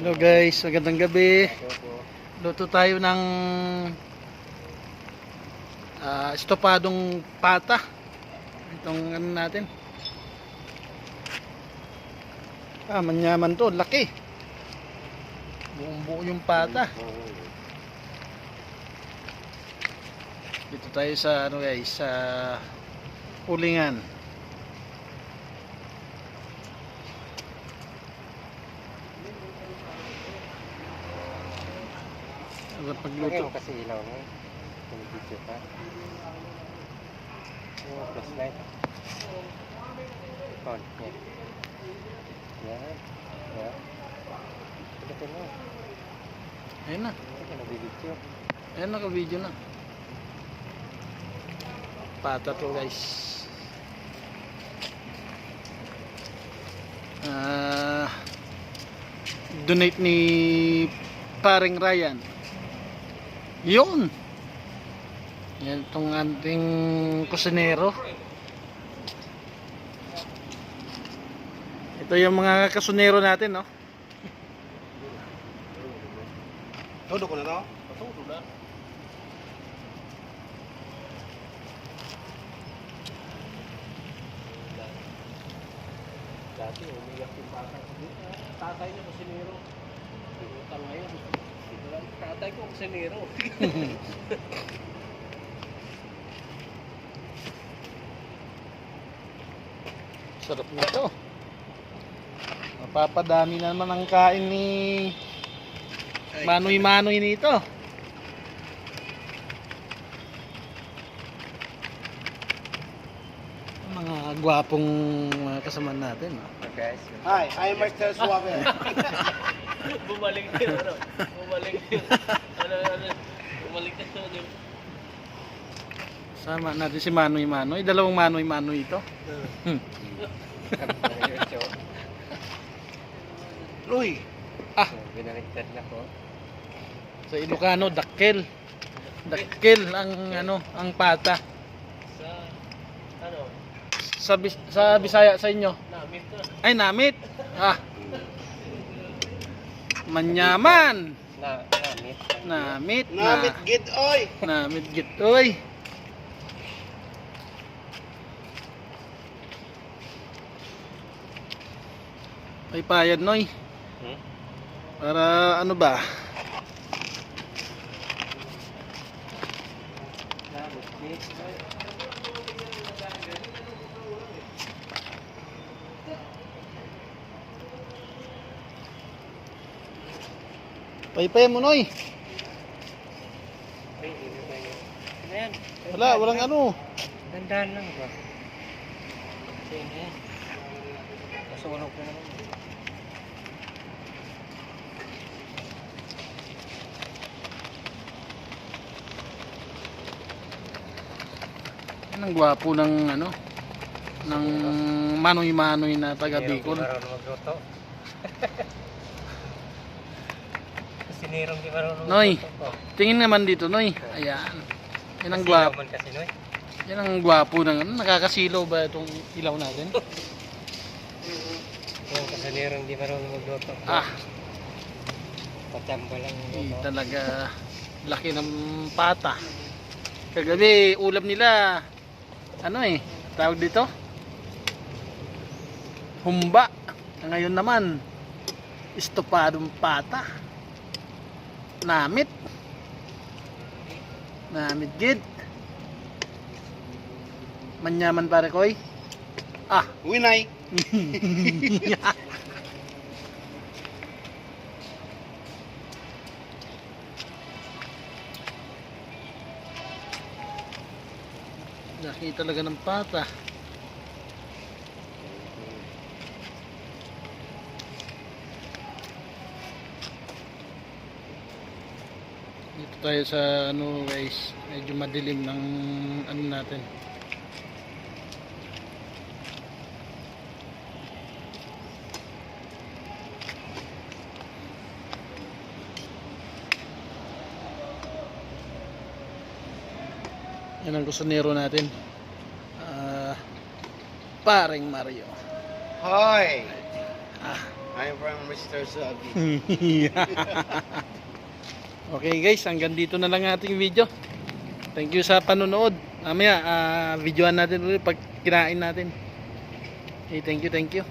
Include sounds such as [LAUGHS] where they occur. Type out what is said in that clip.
Hello guys, magandang gabi. Luto tayo ng ah, estopadong pata. Itong ano natin. Ah, manyaman to, laki. Buong buo yung pata. Dito tayo sa ano guys, sa ulingan. Agad pagluto. Mo kasi ilaw mo. Kung video ka. Oh, flashlight. On. Yan. Yan. Yan. Pagdating mo. Ayun na. Ito na video. Ayan, naka-video na. Pata to guys. Ah, donate ni paring Ryan. Yun. Yan itong ating kusinero. Ito yung mga kasunero natin, no? Todo ko na to? Todo na. Dati, umiyak yung bata ko dito. Tatay niya kusinero. Ngayon. Tatay ko kusinero. [LAUGHS] Sarap nito. Mapapadami na naman ang kain ni Manoy-manoy nito. Mga gwapong mga kasama natin. guys. Hi, I'm Marcel Suave. [LAUGHS] Bumalik din ano. Bumalik din. Ano, ano. Bumalik din ano. Sama natin si Manoy-manoy. Dalawang Manoy-manoy ito. Hmm. [LAUGHS] Luy, Ah. Binaliktad na ko. Sa Ilocano, dakkel. Dakkel ang ano, ang pata. Sa, Sa, Bis- sa Bisaya sa inyo. namit na. Ay, namit. Ah. Manyaman. Na, namit. Namit. namit Na, gid oy. namit gitoy. Ay payad noy. Hmm? Para ano ba? Namit. Git. Paypay mo noy. Ay, hindi ba yun? Ano yan? Wala, walang ano. Dandahan lang ba? Kasi ano yan? Nasunog na naman. Yan ang gwapo ng ano ng manoy-manoy na taga Bicol. magluto. [LAUGHS] Sinirong di marunong Noy. Tingin naman dito, Noy. Ayan. Yan ang gwapo. kasi, Noy. Yan ang gwapo ng ano. Nakakasilaw ba itong ilaw natin? [LAUGHS] Yung kasinirong di marunong magluto. Ah, Patamba lang luto. talaga laki ng pata. Kagabi, ulam nila, ano eh, tawag dito? Humba. Ngayon naman, estopadong pata. Namit. Namit gid. Manyaman pare koy. Ah, Winay. [LAUGHS] Laki talaga ng pata. Tayo sa ano guys, medyo madilim ng ano natin. Yan ang kusunero natin. Ah, paring Mario. Hi, Ah, I'm from Mr. Suave. [LAUGHS] [LAUGHS] okay guys, hanggang dito na lang ating video. Thank you sa panonood. Mamaya, ah, videoan natin ulit pag kinain natin. Okay, thank you, thank you.